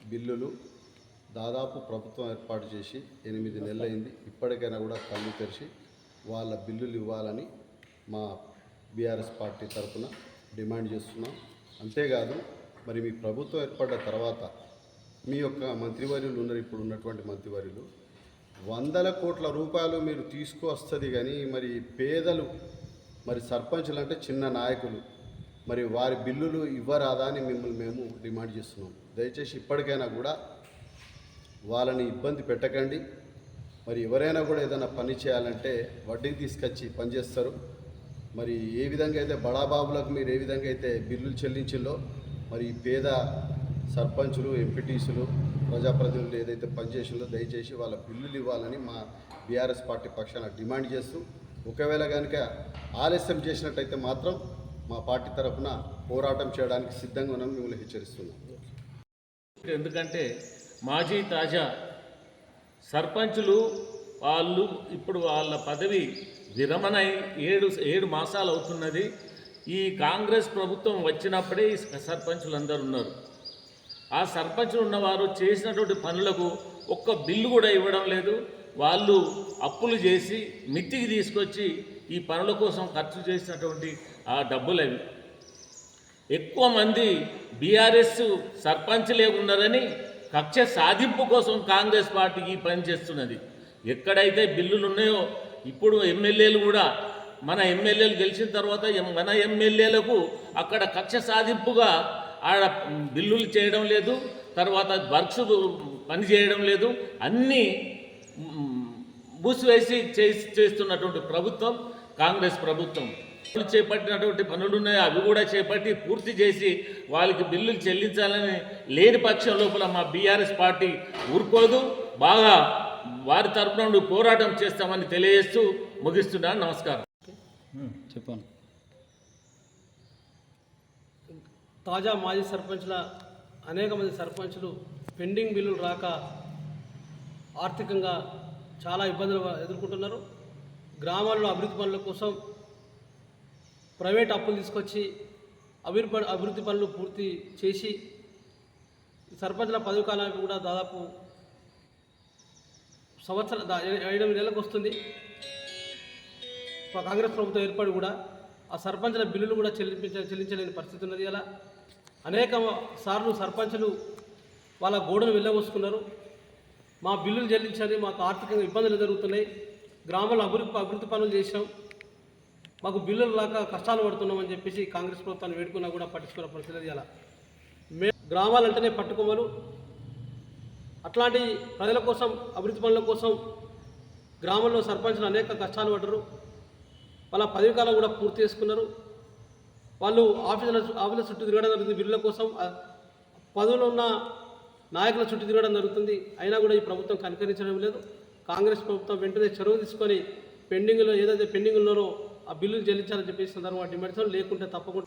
బిల్లులు దాదాపు ప్రభుత్వం ఏర్పాటు చేసి ఎనిమిది నెలలైంది. ఇప్పటికైనా కూడా కళ్ళు తెరిచి వాళ్ళ బిల్లులు ఇవ్వాలని మా బీఆర్ఎస్ పార్టీ తరఫున డిమాండ్ చేస్తున్నాం. అంతేకాదు మరి మీ ప్రభుత్వం ఏర్పడ్డ తర్వాత మీ యొక్క మంత్రివర్యులు ఉన్నారు ఇప్పుడు ఉన్నటువంటి మంత్రివర్యులు. వందల కోట్ల రూపాయలు మీరు తీసుకువస్తుంది కానీ మరి పేదలు మరి సర్పంచులు అంటే చిన్న నాయకులు మరి వారి బిల్లులు ఇవ్వరాదా అని మిమ్మల్ని మేము డిమాండ్ చేస్తున్నాం. దయచేసి ఇప్పటికైనా కూడా వాళ్ళని ఇబ్బంది పెట్టకండి. మరి ఎవరైనా కూడా ఏదైనా పని చేయాలంటే వడ్డీ తీసుకొచ్చి పనిచేస్తారు మరి ఏ విధంగా అయితే బడాబాబులకు మీరు ఏ విధంగా అయితే బిల్లులు చెల్లించిందో మరి పేద సర్పంచులు ఎంపీటీసులు ప్రజాప్రతినిధులు ఏదైతే పనిచేసిందో దయచేసి వాళ్ళ బిల్లులు ఇవ్వాలని మా బీఆర్ఎస్ పార్టీ పక్షాన డిమాండ్ చేస్తూ ఒకవేళ కనుక ఆలస్యం చేసినట్టయితే మాత్రం మా పార్టీ తరఫున పోరాటం చేయడానికి సిద్ధంగా ఉన్నాం మిమ్మల్ని హెచ్చరిస్తున్నాం. ఎందుకంటే మాజీ తాజా సర్పంచులు వాళ్ళు ఇప్పుడు వాళ్ళ పదవి విరమణై ఏడు ఏడు మాసాలు అవుతున్నది. ఈ కాంగ్రెస్ ప్రభుత్వం వచ్చినప్పుడే ఈ సర్పంచులు అందరు ఉన్నారు. ఆ సర్పంచులు ఉన్నవారు చేసినటువంటి పనులకు ఒక్క బిల్లు కూడా ఇవ్వడం లేదు. వాళ్ళు అప్పులు చేసి మిత్తికి తీసుకొచ్చి ఈ పనుల కోసం ఖర్చు చేసినటువంటి ఆ డబ్బులు అవి. ఎక్కువ మంది బీఆర్ఎస్ సర్పంచ్లే ఉన్నారని కక్ష సాధింపు కోసం కాంగ్రెస్ పార్టీకి ఈ పని చేస్తున్నది. ఎక్కడైతే బిల్లులు ఉన్నాయో ఇప్పుడు ఎమ్మెల్యేలు కూడా మన ఎమ్మెల్యేలు గెలిచిన తర్వాత మన ఎమ్మెల్యేలకు అక్కడ కక్ష సాధింపుగా ఆడ బిల్లులు చేయడం లేదు తర్వాత వర్క్స్ పని చేయడం లేదు అన్నీ మూసివేసి చేస్తున్నటువంటి ప్రభుత్వం కాంగ్రెస్ ప్రభుత్వం. చేపట్టినటువంటి పనులు ఉన్నాయి అవి కూడా చేపట్టి పూర్తి చేసి వాళ్ళకి బిల్లులు చెల్లించాలని లేని పక్షం లోపల మా బీఆర్ఎస్ పార్టీ ఊరుకోదు బాగా వారి తరపున నుండి పోరాటం చేస్తామని తెలియజేస్తూ ముగిస్తున్నాను. నమస్కారం. చెప్పాను తాజా మాజీ సర్పంచ్ల అనేక మంది సర్పంచులు పెండింగ్ బిల్లులు రాక ఆర్థికంగా చాలా ఇబ్బందులు ఎదుర్కొంటున్నారు. గ్రామాల్లో అభివృద్ధి పనుల కోసం ప్రైవేట్ అప్పులు తీసుకొచ్చి అభివృద్ధి అభివృద్ధి పనులు పూర్తి చేసి సర్పంచ్ల పదవి కాలానికి కూడా దాదాపు సంవత్సరం దా- నెలలకు వస్తుంది. కాంగ్రెస్ ప్రభుత్వం ఏర్పడి కూడా ఆ సర్పంచుల బిల్లులు కూడా చెల్లించ చెల్లించలేని పరిస్థితి ఉన్నది అలా అనేక సార్లు సర్పంచులు వాళ్ళ గోడను వెళ్ళబోసుకున్నారు. మా బిల్లులు చెల్లించాలి మాకు ఆర్థికంగా ఇబ్బందులు ఎదురుగుతున్నాయి గ్రామాల అభివృద్ధి అభివృద్ధి పనులు చేసాం మాకు బిల్లులు రాక కష్టాలు పడుతున్నామని చెప్పేసి కాంగ్రెస్ ప్రభుత్వాన్ని వేడుకున్నా కూడా పట్టించుకున్న పరిస్థితి లేదు అలా మే గ్రామాలంటేనే పట్టుకోమలు అట్లాంటి ప్రజల కోసం అభివృద్ధి పనుల కోసం గ్రామంలో సర్పంచులు అనేక కష్టాలు పడ్డరు. వాళ్ళ పదవి కాలం కూడా పూర్తి చేసుకున్నారు. వాళ్ళు ఆఫీసుల ఆఫీసుల చుట్టూ తిరగడం జరుగుతుంది బిల్లుల కోసం. పదవులు ఉన్న నాయకుల చుట్టూ తిరగడం జరుగుతుంది. అయినా కూడా ఈ ప్రభుత్వం కనికరించడం లేదు. కాంగ్రెస్ ప్రభుత్వం వెంటనే చొరవ తీసుకొని పెండింగ్లో ఏదైతే పెండింగ్ ఉన్నారో ఆ బిల్లులు చెల్లించాలని చెప్పేసి సందర్భంగా డిమాండ్ లేకుంటే తప్పకుండా